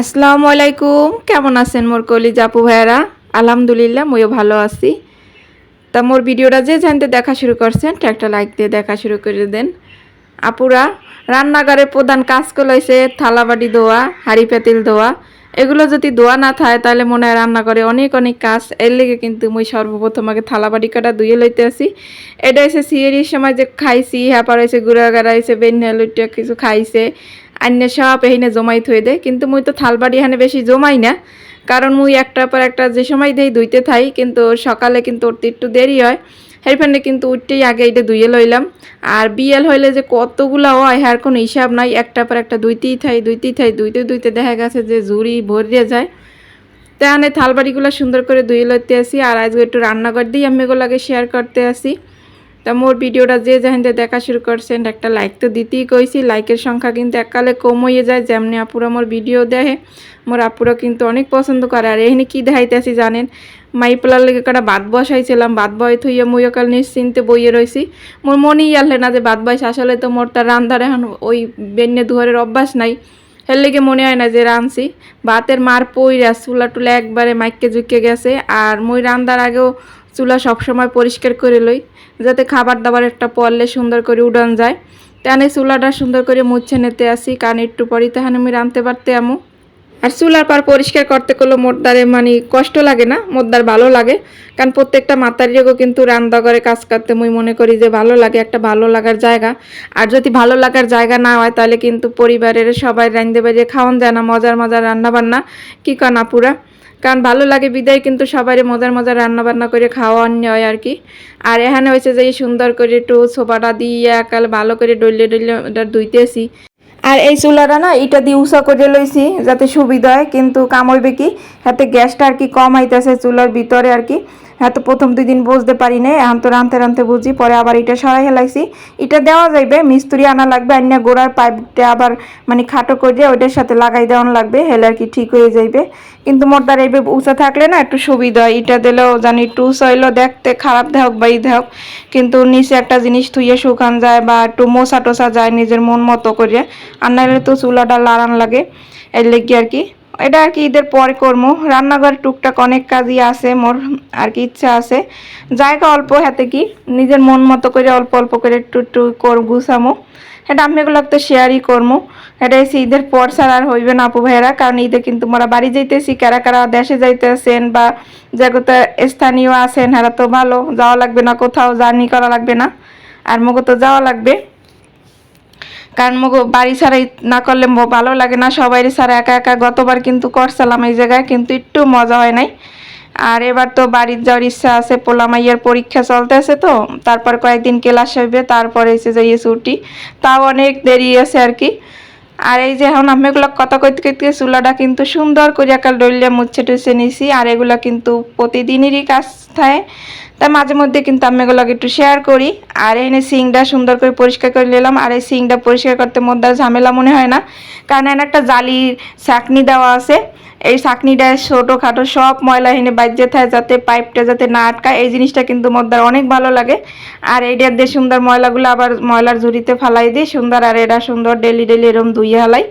আসসালামু আলাইকুম। কেমন আছেন মোর কলি জাপু ভাইয়ারা? আলহামদুলিল্লাহ, মইও ভালো আছি। তা মোর ভিডিওটা যে জানতে দেখা শুরু করছেন, একটা লাইক দিয়ে দেখা শুরু করে দেন। আপুরা রান্নাঘরে প্রধান কাজ কলাইছে থালাবাটি ধোয়া, হাড়ি পাতিল ধোয়া এগুলো যদি ধোয়া না থাকে, তাহলে মনে হয় রান্না করে অনেক অনেক কাজ। এর লেগে কিন্তু মুই সর্বপ্রথম আগে থালাবাটি কাটা ধুয়ে লইতে আসি। এটা এসে সিয়ারির সময় যে খাইছি হ্যাপার হয়েছে গুড়া গাড়া হয়েছে বেন্যা লুটিয়া কিছু খাইছে অন্য সব এখানে জমাই থই দেয়। কিন্তু মুই তো থালবাড়ি এখানে বেশি জমাই না, কারণ মুই একটার পর একটা যে সময় দেই ধুইতে থাই, কিন্তু সকালে কিন্তু উঠতে একটু দেরি হয়। হেরফানে কিন্তু উঠতেই আগে এটা ধুয়ে লইলাম। আর বিএল হইলে যে কতগুলা হয় হ্যার কোনো হিসাব নাই। একটা পর একটা দুইতেই থাই দুইতেই থাই দুইতে দুইতে দেখা গেছে যে জুড়ি ভরিয়ে যায়। তাহলে থালবাড়িগুলো সুন্দর করে ধুয়ে লইতে আসি। আর আজকে একটু রান্নাঘর দিয়ে আমি এগুলোকে শেয়ার করতে আসি। তা মোর ভিডিওটা যে যেখান দেখা শুরু করছেন, একটা লাইক তো দিতেই কইছি। লাইকের সংখ্যা কিন্তু এককালে কম হয়ে যায়, যেমনি আপুরা মোর ভিডিও দেখে। মোর আপুরা কিন্তু অনেক পছন্দ করে। আর এখানে কী দেখাইতেছি জানেন? মাইপলার লেগে কটা বাদ বসাইছিলাম, বাদ বয় থইয়া মুই কাল নিশ্চিন্তে বইয়ে রয়েছি মোর মনেই আনলে না যে বাদ বয়স আসলে তো মোর তার রান্ধার এখন ওই বেন্যে দুয়ারের অভ্যাস নাই। এর লেগে মনে হয় না যে রাঁধছি। ভাতের মার পইরা চুলা টুলা একবারে মাইককে ঝুঁকে গেছে আর মুই রান্দার আগেও চুলা সবসময় পরিষ্কার করে লই, যাতে খাবার দাবার একটা পরলে সুন্দর করে উড়ান যায়। তাহলে চুলাটা সুন্দর করে মুছে নিতে আসি কারণ একটু পরই তাহলে আমি রাঁধতে পারতে আমু। আর চুলার পর পরিষ্কার করতে করলে মোদ্দারে মানে কষ্ট লাগে না মোদ্দার ভালো লাগে। কারণ প্রত্যেকটা মাতারিও কিন্তু রান্না করে কাজ করতে মুই মনে করি যে ভালো লাগে, একটা ভালো লাগার জায়গা। আর যদি ভালো লাগার জায়গা না হয়, তাহলে কিন্তু পরিবারের সবাই রান্ধতে বাজে খাওয়ান যায় না, মজার মজার রান্না বান্না কী কানা পুরা কারণ ভালো লাগে বিদায় কিন্তু সবাই মজার মজার রান্না বান্না করে খাওয়ান হয় আর কি। আর এখানে হয়েছে যে সুন্দর করে একটু সোফাটা দিয়ে একাল ভালো করে ডলে ডলে ওটা ধুইতেছি। আর এই চুলাটা না, এটা দিয়ে উষা করে লইছি যাতে সুবিধা হয়, কিন্তু কামড়বে কি? হাতে গ্যাসটা আর কি কম আইতেছে চুলার ভিতরে আর কি। হ্যাঁ তো প্রথম দুই দিন বুঝতে পারি না এখন তো রানতে রানতে বুঝি, পরে আবার এটা সরাই হেলাইছি। এটা দেওয়া যাইবে, মিস্ত্রি আনা লাগবে আন্য গোড়ার পাইপটা আবার মানে খাটো করে ওইটার সাথে লাগাই দেওয়ান লাগবে, হেলে আর কি ঠিক হয়ে যাইবে। কিন্তু মোর দ্বারা এইভাবে উঁচা থাকলে না একটু সুবিধা হয়, এটা দিলেও জানি একটু উঁচা হইলেও দেখতে খারাপ দেহক বা ই দেহক কিন্তু নিচে একটা জিনিস থুইয়ে শুকান যায় বা একটু মোসা টোসা যায় নিজের মন মতো করে আর নাহলে তো চুলাটা লাড়ান লাগে, এর লেগে আর কি। এটা আর কি ঈদের পরে করব রান্নাঘর টুকটাক অনেক কাজই আছে, মোর আর কি ইচ্ছা আছে। জায়গা অল্প হাতে কি, নিজের মন মতো করে অল্প অল্প করে একটু একটু কর গুছামো। এটা আমি এগুলো তো শেয়ারই করব এটা এসে ঈদের পর ছাড়া আর হইবে না আপু ভাইয়েরা, কারণ ঈদে কিন্তু মোরা বাড়ি যাইতেছি, কারা কারা দেশে যাইতেছেন বা জায়গাতে স্থানীয় আছেন, হারা তো ভালো, যাওয়া লাগবে না, কোথাও জার্নি করা লাগবে না। আর মগো তো যাওয়া লাগবে। কারণ মগো বাড়ি ছাড়াই না করলে ভালো লাগে না। সবাই ছাড়া একা একা গতবার কিন্তু করছিলাম এই জায়গায়, কিন্তু একটু মজা হয় নাই। আর এবার তো বাড়ির যাওয়ার ইচ্ছা আছে পোলামাইয়ের পরীক্ষা চলতেছে তো, তারপর কয়েকদিন ক্লাস হইবে, তারপরে এসে যাইয়ে ছুটি। তাও অনেক দেরি আছে আর কি। আর এই যে এখন আমি এগুলো কথা কইতে কইতে চুলাটা কিন্তু সুন্দর করে একাল ডলিয়া মুছে টুছে নিছি, আর এগুলো কিন্তু প্রতিদিনেরই কাজ থাকে। তাই মাঝে মধ্যে কিন্তু আমি এগুলোকে একটু শেয়ার করি। আর এনে সিংটা সুন্দর করে পরিষ্কার করে নিলাম, আর এই সিংটা পরিষ্কার করতে মধ্যে ঝামেলা মনে হয় না। কারণ একটা জালির চাকনি দেওয়া আছে। এই চাকনিটা ছোটোখাটো সব ময়লা এনে বাজ্যে থাকে যাতে পাইপটা যাতে না আটকায়, এই জিনিসটা কিন্তু মদ্দার অনেক ভালো লাগে। আর এইটা দিয়ে সুন্দর ময়লাগুলো আবার ময়লার ঝুড়িতে ফালাই দিই, সুন্দর আর এটা সুন্দর ডেলি ডেলি এরম ধুইয়ে হালাই।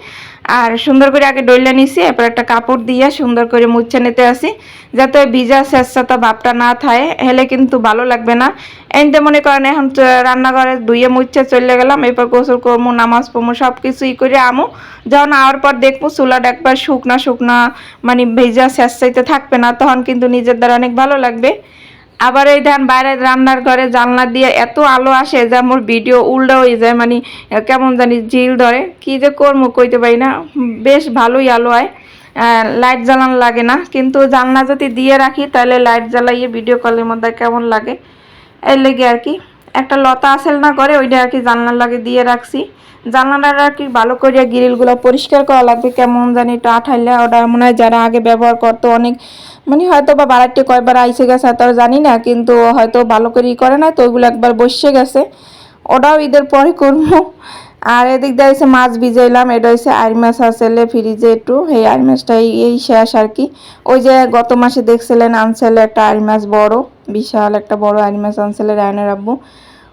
আর সুন্দর করে আগে ডইলা নিছি, এরপর একটা কাপড় দিয়ে সুন্দর করে মুছে নিতে আসি, যাতে ভিজা স্বেচ্ছাতা ভাবটা না থাকে হেলে কিন্তু ভালো লাগবে না। এনতে মনে করেন এখন রান্নাঘরে ধুয়ে মুচ্ছে চলে গেলাম, এরপর গোসল করব, নামাজ পড়ব সব কিছুই করে আমু। যখন আওয়ার পর দেখব চুলাটা একবার শুকনা শুকনা মানে ভেজা স্বেচ্ছাইতে থাকবে না, তখন কিন্তু নিজের দ্বারা অনেক ভালো লাগবে। আবার এই ধান বাইরে রান্নার ঘরে জানলা দিয়ে এত আলো আসে যে আমার ভিডিও উল্টা হয়ে যায় মানে কেমন জানি ঝিল ধরে। কি যে কর্ম কইতে পারি না। বেশ ভালোই আলো হয়। লাইট জ্বালান লাগে না। কিন্তু জানলা যদি দিয়ে রাখি, তাহলে লাইট জ্বালাইয়ে ভিডিও কলের মধ্যে কেমন লাগে? এর লেগে আর কি। একটা লতা আসেল না করে ওইটা আর কি জানলার লাগে দিয়ে রাখছি। জানলাটা আর কি ভালো করিয়া গ্রিলগুলো পরিষ্কার করা লাগবে, কেমন জানি একটু আঠাইলে, ওটা মনে হয় যারা আগে ব্যবহার করতো অনেক মানে হয়তো বা বাড়াইতে কয়বার আইসে গেছে তারা জানি না, কিন্তু হয়তো ভালো করেই করে না তো ওইগুলো একবার বসে গেছে। ওটাও ঈদের পরে করব। আর এদিক দিয়ে হচ্ছে মাছ ভিজাইলাম, এটা হচ্ছে আইর মাছ আসলে ফ্রিজে একটু। এই আইর মাছটা এই- শেষ আর কি। ওই যে গত মাসে দেখছিলেন আনছেলে একটা আইর মাছ বড়, বিশাল একটা বড় আইর মাছ আনছেলে রায়নের আব্বু।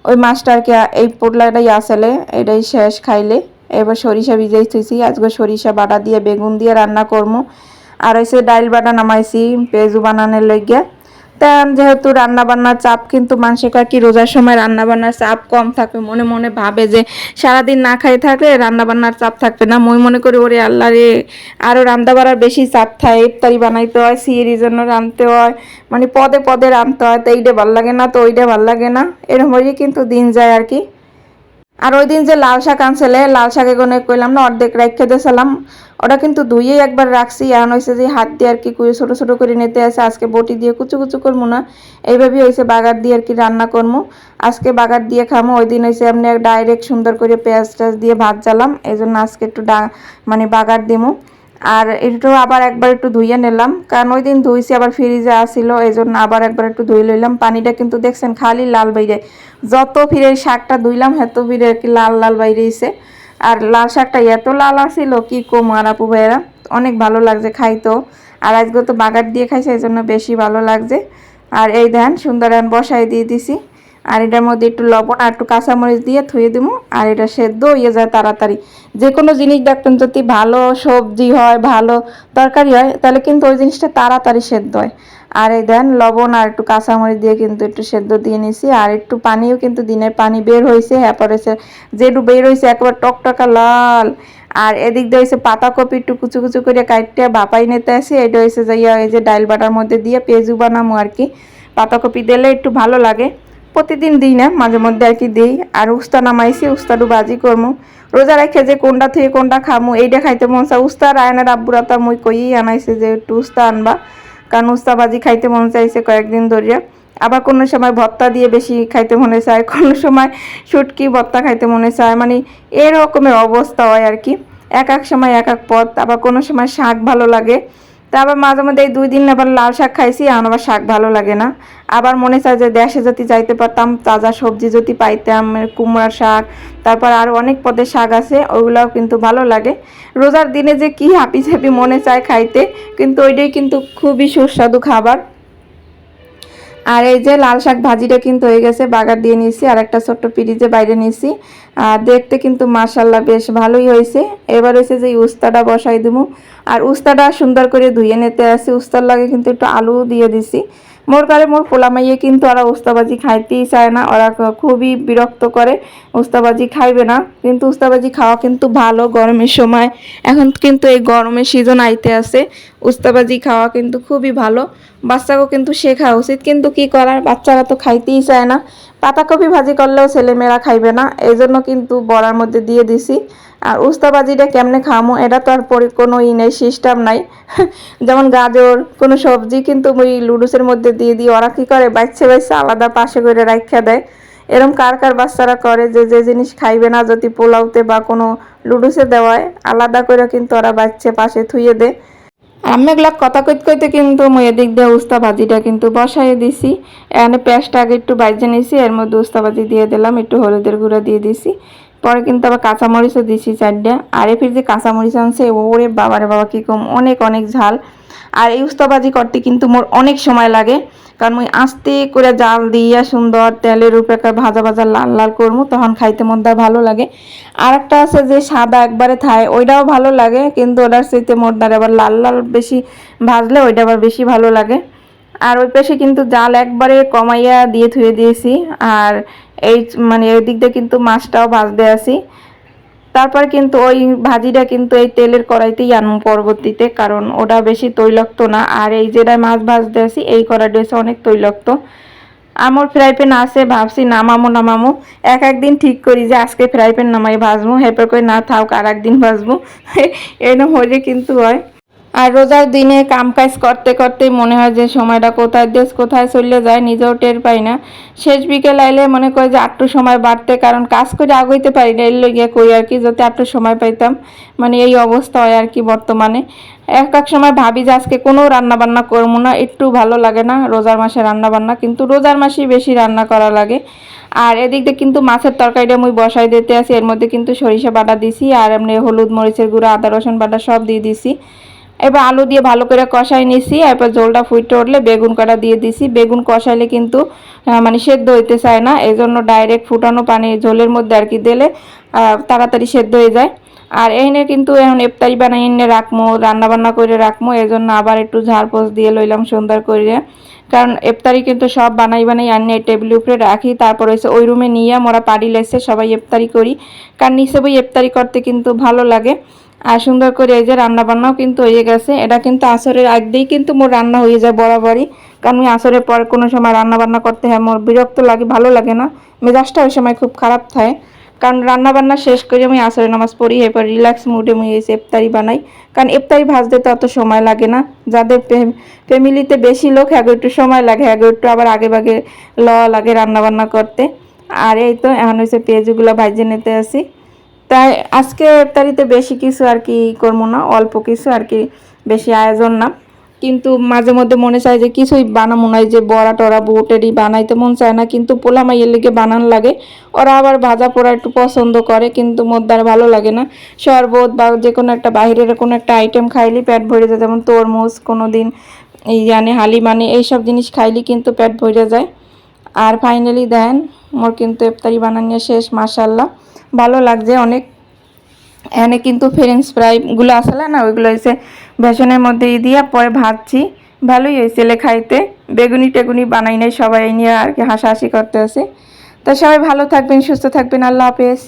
ওই মাছটা আর কি, এই পোটলাটাই আসলে এটাই শেষ খাইলে। এবার সরিষা ভিজাই থুইছি, আজকে সরিষা বাটা দিয়ে বেগুন দিয়ে রান্না করব আর হয়েছে ডাইল বাটা নামাইছি, পেঁয়াজু বানানোর লইগিয়া তা যেহেতু রান্নাবান্নার চাপ, কিন্তু মানসিক আর কি রোজার সময় রান্নাবান্নার চাপ কম থাকবে। মনে মনে ভাবে যে সারাদিন না খাই থাকলে রান্নাবান্নার চাপ থাকবে না। মই মনে করি ওরে আল্লাহ রে আরও রান্না বাড়ার বেশি চাপ থাকে। ইফতারি বানাইতে হয়, সিঁড়ির জন্য রাঁধতে হয়। মানে পদে পদে রাঁধতে হয়, তো এইটা ভালো লাগে না, তো ওইটা ভালো লাগে না। এরকমই কিন্তু দিন যায় আর কি। আর ওই দিন যে লাল শাক আনছিলে, লাল শাক কোনে কইলাম, না, অর্ধেক রাখে দিয়েছিলাম ওটা কিন্তু ধুয়ে একবার রাখছি, এখন হয়েছে যে হাত দিয়ে আর কি ছোটো ছোটো করে নিতে আসে আজকে বটি দিয়ে কুচু কুচু করব না। এইভাবেই হয়েছে বাগার দিয়ে আর কি রান্না করব আজকে বাগার দিয়ে খামো, ওই দিন হয়েছে এমনি ডাইরেক্ট সুন্দর করে পেঁয়াজ টেয়াজ দিয়ে ভাত জ্বালাম এই জন্য আজকে একটু ডা মানে বাগার দিমু। আর একটু আবার একবার একটু ধুইয়ে নিলাম। কারণ ওই দিন ধুইছি, আবার ফ্রিজে আসিল এই জন্য আবার একবার একটু ধুই লইলাম। পানিটা কিন্তু দেখছেন খালি লাল বাইরে। যত ফিরে শাকটা ধুইলাম, এত ফিরে কি লাল লাল বাইরেছে আর লাল শাকটা এত লাল আসিল, কি কম আর আপু ভাইয়েরা? অনেক ভালো লাগছে খাইতো আর আজকে তো বাগার দিয়ে খাইছে এই জন্য বেশি ভালো লাগছে। আর এই ধ্যান সুন্দর বসাই দিয়ে দিছি। আর এটার মধ্যে একটু লবণ আর একটু কাঁচামরিচ দিয়ে থুয়ে দিব আর এটা সেদ্ধ হয়ে যায় তাড়াতাড়ি। যে কোনো জিনিস দেখবেন যদি ভালো সবজি হয়, ভালো তরকারি হয়, তাহলে কিন্তু ওই জিনিসটা তাড়াতাড়ি সেদ্ধ হয়। আর এই দেন লবণ আর একটু কাঁচামরিচ দিয়ে কিন্তু একটু সেদ্ধ দিয়ে নিছি। আর একটু পানিও কিন্তু দিনের পানি বের হয়েছে হ্যাঁ পরেছে যেটু বের হয়েছে একবার টকটকা লাল। আর এদিক দিয়ে হয়েছে পাতাকপি একটু কুচু কুচু করে কাটতে বাপাই নিতে আসি। এটা হয়েছে যাইয়া এই যে ডাইল বাটার মধ্যে দিয়ে পেঁয়াজু বানামো আর কি। পাতাকপি দিলে একটু ভালো লাগে। প্রতিদিন দিই না, মাঝে মধ্যে আর কি দিই। আর উস্তা নামাইছি উস্তাডু বাজি করমু। রোজা রেখে যে কোনটা থেকে কোনটা খামু, এইটা খাইতে মন চায়। উস্তা রায়নের আব্বুরা তো মুই কইই আনাইছে যে একটু উস্তা আনবা। কারণ উস্তা বাজি খাইতে মন চাইছে কয়েকদিন ধরিয়া। আবার কোনো সময় ভত্তা দিয়ে বেশি খাইতে মনে চায়, কোনো সময় শুটকি ভত্তা খাইতে মনে চায়। মানে এরকমের অবস্থা হয় আর কি। এক এক সময় এক এক পথ আবার কোনো সময় শাক ভালো লাগে। তা আবার মাঝে মধ্যে এই দুই দিন আবার লাল শাক খাইছি, এখন আবার শাক ভালো লাগে না। আবার মনে চায় যে দেশে যদি যাইতে পারতাম, তাজা সবজি যদি পাইতাম, কুমড়ার শাক, তারপর আর অনেক পদের শাক আছে, ওগুলাও কিন্তু ভালো লাগে। রোজার দিনে যে কি হাপি ঝাপি মনে চায় খাইতে, কিন্তু ওইটাই কিন্তু খুবই সুস্বাদু খাবার। আর এই যে লাল শাক ভাজিটা কিন্তু হয়ে গেছে, বাগার দিয়ে নিয়েছি, আর একটা ছোট্ট পিরিজে বাইরে নিয়েছি। আর দেখতে কিন্তু মাসাল্লাহ বেশ ভালোই হয়েছে। এবার হয়েছে যে উস্তাটা বসাই দেবো আর উস্তাটা সুন্দর করে ধুয়ে নিতে আসি উস্তার লাগে কিন্তু একটু আলু দিয়ে দিছি। মোর কারে মোর পোলামাইয়ে কিন্তু ওরা উস্তাবাজি খাইতেই চায় না। ওরা খুবই বিরক্ত করে উস্তাবাজি খাইবে না। কিন্তু উস্তাবাজি খাওয়া কিন্তু ভালো গরমের সময়। এখন কিন্তু এই গরমের সিজন আইতে আছে। উস্তাবাজি খাওয়া কিন্তু খুবই ভালো। বাচ্চাকেও কিন্তু শেখা উচিত। কিন্তু কি করার? বাচ্চারা তো খাইতেই চায় না। পাতাকপি ভাজি করলেও ছেলেমেয়েরা খাইবে না। এই জন্য কিন্তু বড়ার মধ্যে দিয়ে দিছি। আর উস্তাবাজিটা কেমনে খামো, এটা তো আর পরি কোনো ই নেই সিস্টেম নাই। যেমন গাজর, কোনো সবজি কিন্তু ওই লুডুসের মধ্যে দিয়ে দিই। ওরা কী করে? বাচ্চা বাচ্চা আলাদা পাশে করে রাখা দেয়। এরম কার কার বাচ্চারা করে যে যে জিনিস খাইবে না, যদি পোলাওতে বা কোনো লুডুসে দেওয়ায়, আলাদা করে কিন্তু ওরা বাচ্চা পাশে থুয়ে দেয়। আমি এগুলা কথা কইতে কইতে কিন্তু মই এদিক দিয়ে উস্তা ভাজিটা কিন্তু বসাই দিছি। এখানে পেঁয়াজটা আগে একটু বাইজে নিয়েছি এর মধ্যে উস্তা ভাজি দিয়ে দিলাম, একটু হলুদের গুঁড়া দিয়ে দিছি। পরে কিন্তু আবার কাঁচামরিচও দিছি চারটা। আর এফির যে কাঁচামরিচ আনছে, ওরে বাবারে বাবা, কী কম, অনেক অনেক ঝাল। আর এই উস্তাবাজি করতে কিন্তু মোর অনেক সময় লাগে, কারণ ওই আস্তে করে জাল দিয়া সুন্দর তেলের উপরে ভাজা ভাজা লাল লাল করব তখন খাইতে মধ্যে ভালো লাগে। আর একটা আছে যে সাদা একবারে থায়, ওইটাও ভালো লাগে, কিন্তু ওটার সাথে মোরদার আবার লাল লাল বেশি ভাজলে ওইটা আবার বেশি ভালো লাগে। আর ওই পাশে কিন্তু জাল একবারে কমাইয়া দিয়ে ধুয়ে দিয়েছি। আর এই মানে ওই দিক দিয়ে কিন্তু মাছটাও ভাজতে আসি। তারপর কিন্তু ওই ভাজিটা কিন্তু এই তেলের কড়াইতেই আনব পরবর্তীতে, কারণ ওটা বেশি তৈলক্ত না। আর এই যেটা মাছ ভাজতে আসি, এই কড়াইটা হচ্ছে অনেক তৈলক্ত। আমার ফ্রাই প্যান আছে, ভাবছি নামামো নামামো। এক একদিন ঠিক করি যে আজকে ফ্রাই প্যান নামাই ভাজবো, হেপর করে না থাক আর একদিন ভাজবো এরকম হয়ে কিন্তু হয়। আর রোজার দিনে কাম কাজ করতে করতেই মনে হয় যে সময়টা কোথায়, দেশ কোথায় চলে যায় নিজেও টের পাই না। শেষ বিকেল আইলে মনে করে যে আটটু সময় বাড়তে, কারণ কাজ করে আগাইতে পারি না, এর গিয়ে কই আর কি, যাতে আটটু সময় পাইতাম। মানে এই অবস্থা হয় আর কি বর্তমানে। এক এক সময় ভাবি যে আজকে কোনো রান্না বান্না করব না, একটু ভালো লাগে না রোজার মাসে রান্না বান্না কিন্তু রোজার মাসেই বেশি রান্না করা লাগে। আর এদিক দিয়ে কিন্তু মাছের তরকারিটা মুই বসাই দিতে আছি এর মধ্যে কিন্তু সরিষা বাটা দিছি, আর এমনি হলুদ মরিচের গুঁড়ো, আদা, রসুন বাটা সব দিয়ে দিছি। এবার আলু দিয়ে ভালো করে কষাই নিছি, এরপর ঝোলটা ফুটে উঠলে বেগুন কাটা দিয়ে দিছি। বেগুন কষাইলে কিন্তু মানে সেদ্ধ হইতে চায় না এই জন্য ডাইরেক্ট ফুটানো পানি ঝোলের মধ্যে আর কি দিলে তাড়াতাড়ি সেদ্ধ হয়ে যায়। আর এনে কিন্তু এখন ইফতারি বানাই এনে রাখমো, রান্নাবান্না করে রাখমো এই জন্য আবার একটু ঝাড়পোছ দিয়ে লইলাম সুন্দর করে কারণ ইফতারি কিন্তু সব বানাই বানাই আনি টেবিলের উপরে রাখি, তারপর হচ্ছে ওই রুমে নিয়ে মোরা পাড়ি লেসে সবাই ইফতারি করি। কারণ নিচে বই ইফতারি করতে কিন্তু ভালো লাগে। আর সুন্দর করে এই যে রান্না বান্নাও কিন্তু হয়ে গেছে। এটা কিন্তু আসরের আগেই কিন্তু মোর রান্না হয়ে যায় বরাবরই। কারণ আমি আসরের পরে কোনো সময় রান্না বান্না করতে হয়, মোর বিরক্ত লাগে, ভালো লাগে না। মেজাজটা ওই সময় খুব খারাপ থাকে। কারণ রান্না বান্না শেষ করে আমি আসরে নামাজ পড়ি, এরপর রিল্যাক্স মুডে আমি এসে ইফতারি বানাই। কারণ ইফতারি ভাজতে তো অত সময় লাগে না। যাদের ফ্যামিলিতে বেশি লোক হ্যাগো একটু সময় লাগে হ্যাগো একটু আবার আগে ভাগে ল লাগে রান্না বান্না করতে। আর এই তো, এখন হচ্ছে পেঁয়াজগুলো ভাজে নিতে আসি। তাই আজকে ইফতারিতে বেশি কিছু আর কি করব না, অল্প কিছু আর কি বেশি আয়োজন না। কিন্তু মাঝে মধ্যে মনে চায় যে কিছুই বানামো না, এই যে বড়া টরা বুটেরই বানাইতে মন চায় না, কিন্তু পোলা মাইয়ের লিগে বানান লাগে। ওরা আবার ভাজা পোড়া একটু পছন্দ করে, কিন্তু আর ভালো লাগে না। শরবত বা যে কোনো একটা বাইরের কোনো একটা আইটেম খাইলে পেট ভরে যায়, যেমন তরমুজ কোনো দিন এই জানে হালি মানে এইসব জিনিস খাইলে কিন্তু পেট ভরে যায়। আর ফাইনালি দেন, মোর কিন্তু ইফতারি বানানো শেষ মাসাল্লাহ ভালো লাগছে, অনেক। এনে কিন্তু ফ্রেঞ্চ ফ্রাইগুলো আসলে না, ওইগুলো হয়েছে বেসনের মধ্যে দিয়া পরে ভাজছি। ভালোই হয়েছিল খাইতে। বেগুনি টেগুনি বানাই নাই সবাই নিয়ে আর কি হাসাহাসি করতে আছে তো সবাই ভালো থাকবেন, সুস্থ থাকবেন, আল্লাহ হাফেজ।